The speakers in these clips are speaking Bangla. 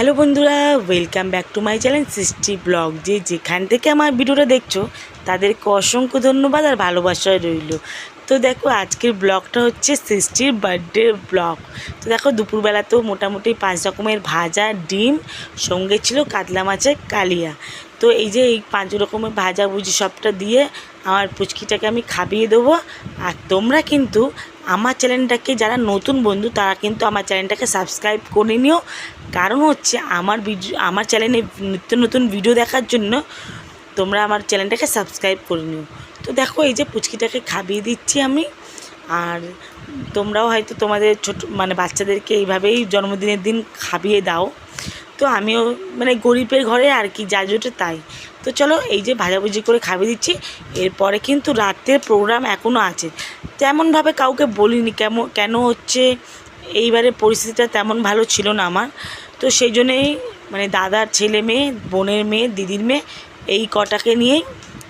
হ্যালো বন্ধুরা welcome back to my channel Srishti blog যে যেখান থেকে আমার ভিডিওটা দেখছ, তাদেরকে অসংখ্য ধন্যবাদ আর ভালোবাসায় রইল। তো দেখো আজকের ব্লগটা হচ্ছে সৃষ্টির বার্থডে ব্লগ। তো দেখো দুপুরবেলা তো মোটামুটি পাঁচ রকমের ভাজা, ডিম, সঙ্গে ছিল কাতলা মাছের কালিয়া। তো এই যে এই পাঁচ রকমের ভাজা ভুজি সবটা দিয়ে আমার পুচকিটাকে আমি খাবিয়ে দেবো। আর তোমরা কিন্তু আমার চ্যানেলটাকে যারা নতুন বন্ধু, তারা কিন্তু আমার চ্যানেলটাকে সাবস্ক্রাইব করে নিও। কারণ হচ্ছে আমার ভিডিও, আমার চ্যানেলে নিত্য নতুন ভিডিও দেখার জন্য তোমরা আমার চ্যানেলটাকে সাবস্ক্রাইব করে নিও। তো দেখো, এই যে পুচকিটাকে খাইয়ে দিচ্ছি আমি। আর তোমরাও হয়তো তোমাদের ছোট মানে বাচ্চাদেরকে এইভাবেই জন্মদিনের দিন খাইয়ে দাও। তো আমিও মানে গরিবের ঘরে আর কি যা জোটে তাই। তো চলো, এই যে ভাজাভুজি করে খাইয়ে দিচ্ছি। এরপরে কিন্তু রাতের প্রোগ্রাম এখনও আছে। তেমনভাবে কাউকে বলিনি কেমন কেন হচ্ছে, এইবারে পরিস্থিতিটা তেমন ভালো ছিল না আমার। তো সেই জন্যেই মানে দাদার ছেলে মেয়ে, বোনের মেয়ে, দিদির মেয়ে, এই কটাকে নিয়েই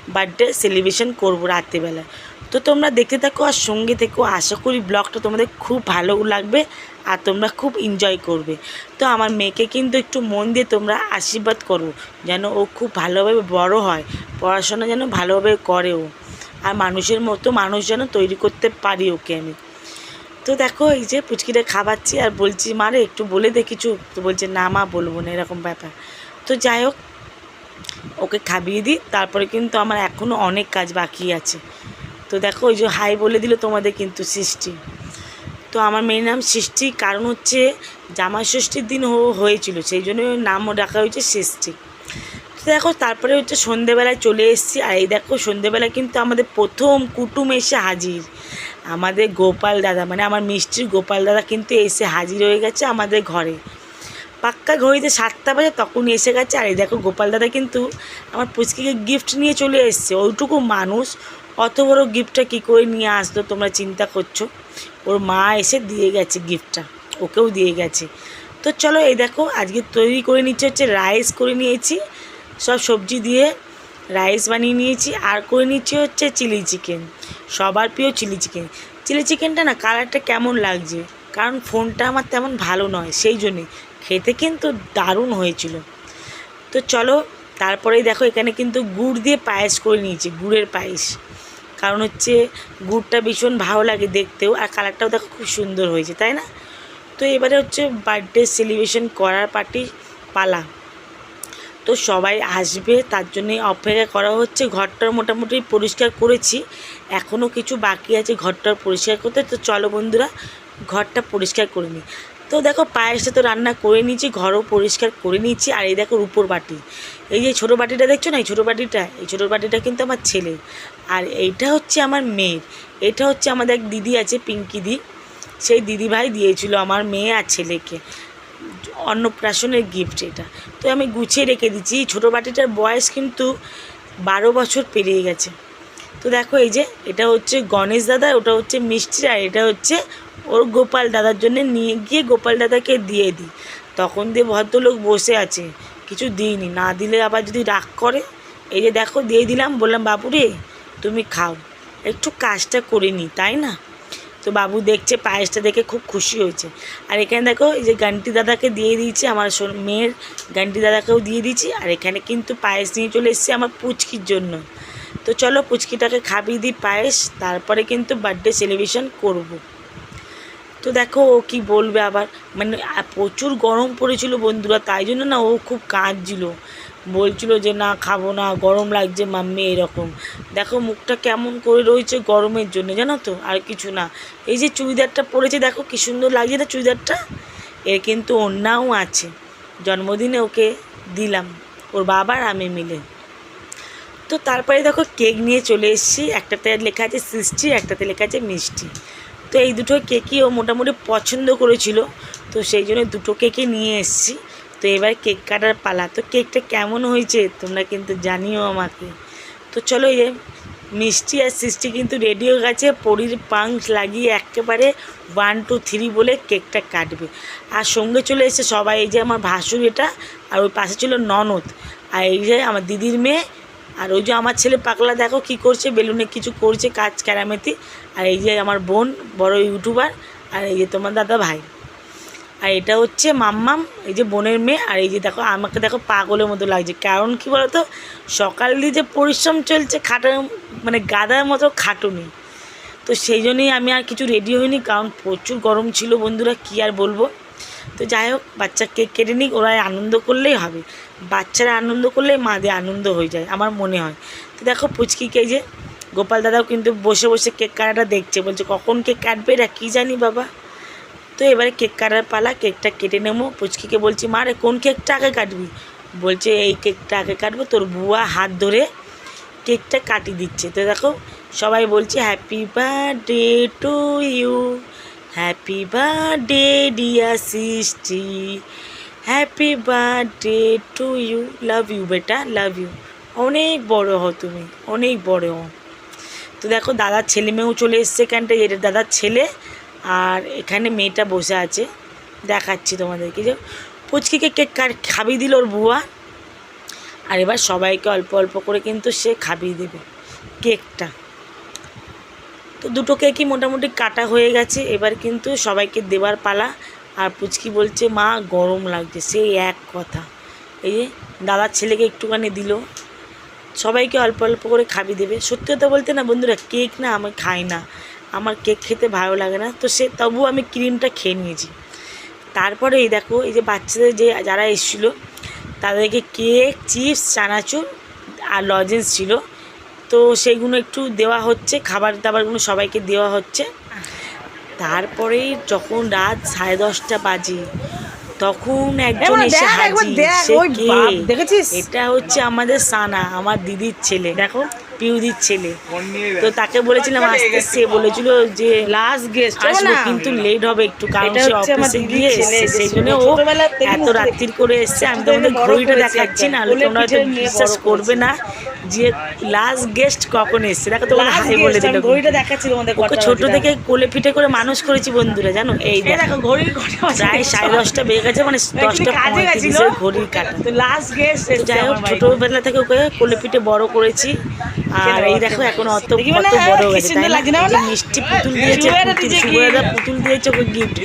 বার্থডে সেলিব্রেশন করব রাত্রিবেলা তো তোমরা দেখতে থাকো আর সঙ্গে থেকো। আশা করি ব্লগটা তোমাদের খুব ভালো লাগবে আর তোমরা খুব এনজয় করবে। তো আমার মেয়েকে কিন্তু একটু মন দিয়ে তোমরা আশীর্বাদ করো, যেন ও খুব ভালোভাবে বড় হয়, পড়াশোনা যেন ভালোভাবে করে ও। আর মানুষের মতো মানুষ যেন তৈরি করতে পারি ওকে আমি। তো দেখো এই যে পুচকিটা খাওয়াচ্ছি আর বলছি, মারে একটু বলে দে কিছু। তো বলছে, না মা, বলব না। এরকম ব্যাপার। তো যাই হোক ওকে খাবিয়ে দিই, তারপরে কিন্তু আমার এখনও অনেক কাজ বাকি আছে। তো দেখো, ওই যে হাই বলে দিল তোমাদের কিন্তু সৃষ্টি। তো আমার মেয়ের নাম সৃষ্টি, কারণ হচ্ছে জামাই ষষ্ঠীর দিন হয়েছিল, সেই জন্য নামও ডাকা হয়েছে সৃষ্টি। তো দেখো, তারপরে হচ্ছে সন্ধেবেলায় চলে এসেছি, আর এই দেখো, সন্ধেবেলায় কিন্তু আমাদের প্রথম কুটুম এসে হাজির। আমাদের গোপাল দাদা মানে আমার মিষ্টির গোপাল দাদা কিন্তু এসে হাজির হয়ে গেছে আমাদের ঘরে। পাক্কা ঘড়িতে সাতটা বাজে তখন এসে গেছে। আর এই দেখো গোপাল দাদা কিন্তু আমার পুচকিকে গিফট নিয়ে চলে এসছে। ওইটুকু মানুষ। অত বড় গিফটটা কী করে নিয়ে আসতো তোমরা চিন্তা করছ? ওর মা এসে দিয়ে গেছে গিফটটা ওকেও দিয়ে গেছে। তো চলো এই দেখো, আজকে তৈরি করে নিচ্ছে হচ্ছে রাইস করে নিয়েছি। সব সবজি দিয়ে রাইস বানিয়ে নিয়েছি। আর করে নিচ্ছি হচ্ছে চিলি চিকেন সবার প্রিয় চিলি চিকেন চিলি চিকেনটা না কালারটা কেমন লাগছে? কারণ ফোনটা আমার তেমন ভালো নয়। সেই জন্যে খেতে কিন্তু দারুণ হয়েছিল। তো চলো, তারপরেই দেখো এখানে কিন্তু গুড় দিয়ে পায়েস করে নিয়েছি, গুড়ের পায়েস। কারণ হচ্ছে গুড়টা ভীষণ ভালো লাগে দেখতেও, আর কালারটাও দেখো খুব সুন্দর হয়েছে, তাই না? তো এবারে হচ্ছে বার্থডে সেলিব্রেশন করার পার্টি পালা। তো সবাই আসবে, তার জন্যই অপেক্ষা করা হচ্ছে। ঘরটার মোটামুটি পরিষ্কার করেছি এখনও কিছু বাকি আছে ঘরটার পরিষ্কার করতে। তো চলো বন্ধুরা, ঘরটা পরিষ্কার করে নিই। তো দেখো পায়েসটা তো রান্না করে নিয়েছি, ঘরও পরিষ্কার করে নিয়েছি, আর এই দেখো রূপোর বাটি। এই যে ছোটো বাটিটা দেখছ না, এই ছোটো বাটিটা? এই ছোটো বাটিটা কিন্তু আমার ছেলে আর এইটা হচ্ছে আমার মেয়ের। এটা হচ্ছে আমাদের এক দিদি আছে, পিঙ্কি দি। সেই দিদিভাই দিয়েছিল আমার মেয়ে আর ছেলেকে। অন্নপ্রাশনের গিফট এটা। তো আমি গুছিয়ে রেখে দিচ্ছি। ছোটো বাটিটার বয়স কিন্তু বারো বছর পেরিয়ে গেছে। তো দেখো এই যে, এটা হচ্ছে গণেশ দাদা, ওটা হচ্ছে মিষ্টি আর এটা হচ্ছে ওর গোপাল দাদার জন্য নিয়ে গিয়ে গোপাল দাদাকে দিয়ে দিই। তখন দিয়ে ভদ্রলোক বসে আছে, কিছু দিইনি। না দিলে আবার যদি রাগ করে, এই যে দেখো দিয়ে দিলাম, বললাম, বাবু রে, তুমি খাও, একটু কাজটা করে নিই তাই না? তো বাবু দেখছে, পায়েসটা দেখে খুব খুশি হয়েছে। আর এখানে দেখো, এই যে গান্টি দাদাকে দিয়ে দিয়েছি, আমার মেয়ের গান্টি দাদাকেও দিয়ে দিয়েছি, আর এখানে কিন্তু পায়েস নিয়ে চলে এসেছি আমার পুচকির জন্য। তো চলো পুচকিটাকে খাবিয়ে দিই পায়েস, তারপরে কিন্তু বার্থডে সেলিব্রেশন করব। তো দেখো ও কি বলবে আবার মানে প্রচুর গরম পড়েছিল বন্ধুরা, তাই জন্য না ও খুব কাঁদছিল। বলছিল যে না খাব না, গরম লাগছে মাম্মি এরকম। দেখো মুখটা কেমন করে রয়েছে গরমের জন্য, জানো তো? আর কিছু না। এই যে চুড়িদারটা পরেছে, দেখো কি সুন্দর লাগছে না চুড়িদারটা? এর কিন্তু অন্যাও আছে। জন্মদিনে ওকে দিলাম, ওর বাবার আমি মিলে। তো তারপরে দেখো কেক নিয়ে চলে এসেছি। একটাতে লেখা আছে সৃষ্টি একটাতে লেখা আছে মিষ্টি। তো এই দুটো কেকই ও মোটামুটি পছন্দ করেছিল। তো সেই জন্য দুটো কেকই নিয়ে এসেছি। তো এবার কেক কাটার পালা। তো কেকটা কেমন হয়েছে তোমরা কিন্তু জানিও আমাকে। তো চলো যে মিষ্টি আর সৃষ্টি কিন্তু রেডি হয়ে গেছে। পরির পাংস লাগিয়ে একেবারে ওয়ান টু থ্রি বলে কেকটা কাটবে। আর সঙ্গে চলে এসেছে সবাই, এই যে আমার ভাসুর এটা, আর ওই পাশে ছিল ননদ। আর এই যে আমার দিদির মেয়ে আর ওই যে আমার ছেলে পাগলা, দেখো কি করছে, বেলুনে কিছু করছে, কাজ ক্যারামেতি। আর এই যে আমার বোন, বড় ইউটিউবার, আর এই যে তোমার দাদা ভাই। আর এটা হচ্ছে মাম্মাম, এই যে বোনের মেয়ে, আর এই যে দেখো, আমাকে দেখো পাগলের মতো লাগছে। কারণ কি বলতো, সকাল দিয়ে যে পরিশ্রম চলছে, খাটার মানে গাদার মতো খাটুনি। তো সেই জন্যই আমি আর কিছু রেডি হইনি, কারণ প্রচুর গরম ছিল বন্ধুরা, কী আর বলব। তো যাই হোক, বাচ্চা কেক কেটে নিক, ওরা আনন্দ করলেই হবে। বাচ্চারা আনন্দ করলেই মাদের আনন্দ হয়ে যায়, আমার মনে হয়। তো দেখো পুচকিকে যে গোপাল দাদাও কিন্তু বসে বসে কেক কাটাটা দেখছে, বলছে, কখন কেক কাটবে এটা কী জানি বাবা? তো এবারে কেক কাটার পালা, কেকটা কেটে নেব। পুচকিকে বলছি, মা রে, কোন কেকটা আগে কাটবি? বলছে, এই কেকটা আগে কাটবো, তোর বুয়া হাত ধরে কেকটা কাটি দিচ্ছে। তো দেখো সবাই বলছে happy birthday to you happy birthday dear Srishti happy birthday to you love you বেটা লাভ ইউ অনেক বড় হও তুমি। অনেক বড় হও। তো দেখো, দাদার ছেলে মেয়েও চলে এসছে এখানটায় এটা দাদার ছেলে আর এখানে মেয়েটা বসে আছে। দেখাচ্ছি তোমাদেরকে যে পুচকিকে কেক কার খাবি দিল ওর বুয়া? আর এবার সবাইকে অল্প অল্প করে কিন্তু সে খাবিয়ে দেবে কেকটা। তো দুটো কেকই মোটামুটি কাটা হয়ে গেছে। এবার কিন্তু সবাইকে দেবার পালা। আর পুচকি বলছে, মা, গরম লাগছে। সেই এক কথা। এই যে দাদার ছেলেকে একটুখানি দিল। সবাইকে অল্প অল্প করে খাবি দেবে। সত্যি কথা বলতে না, বন্ধুরা, কেক না আমি খাই না। আমার কেক খেতে ভালো লাগে না। তো সে, তবুও আমি ক্রিমটা খেয়ে নিয়েছি। তারপরে এই দেখো, এই যে বাচ্চাদের যে, যারা এসেছিল, তাদেরকে কেক, চিপস, চানাচুর আর লজেন্স ছিল। তো সেইগুলো একটু দেওয়া হচ্ছে খাবার দাবারগুলো সবাইকে দেওয়া হচ্ছে। তারপরেই যখন রাত সাড়ে দশটা বাজে তখন একজন এসে দেখেছিস? এটা হচ্ছে আমাদের সানা আমার দিদির ছেলে। দেখো পিউদির ছেলে। তো তাকে বলেছিলাম আসতে সে বলেছিল যে লাস্ট গেস্ট আসব কিন্তু লেট হবে একটু কারণ সে আমার অফিসে গিয়ে এসছে। সেই জন্য ও এত রাত্রির করে এসছে। আমি তোমাদের ঘড়িটা দেখাচ্ছি না তোমরা হয়তো বিশ্বাস করবে না। যে লাস্ট গেস্ট কখন এসছে? দেখো তোমার হাই বলে দিল। ঘড়িটা দেখাচ্ছি তোমাদের ওকে ছোট থেকে কোলে পিঠে করে মানুষ করেছি বন্ধুরা জানো? এই দেখো। ঘড়ির ঘড়ি প্রায় সাড়ে দশটা বেজে গেছে মানে দশটা কাজে গেছিল। পঁয়ত্রিশের ঘড়ির কাটা। তো লাস্ট গেস্ট তো যাই হোক ছোটবেলা থেকে ওকে কোলে পিঠে বড় করেছি। আর এই দেখো এখন অত কত বড় হয়েছে তাই লাগছে না? মিষ্টি পুতুল দিয়েছে পুতুল দিয়েছে। পুতুল দিয়েছে ওকে গিফট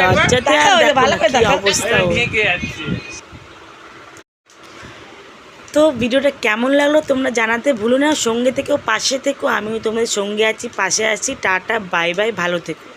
লজ্জাতে আর দেখো কি অবস্থা। তো ভিডিওটা কেমন লাগল তোমরা জানাতে ভুলো না। সঙ্গে থেকেও, পাশে থেকেও, আমিও তোমাদের সঙ্গে আছি, পাশে আছি। টাটা, বাই বাই, ভালো থেকো।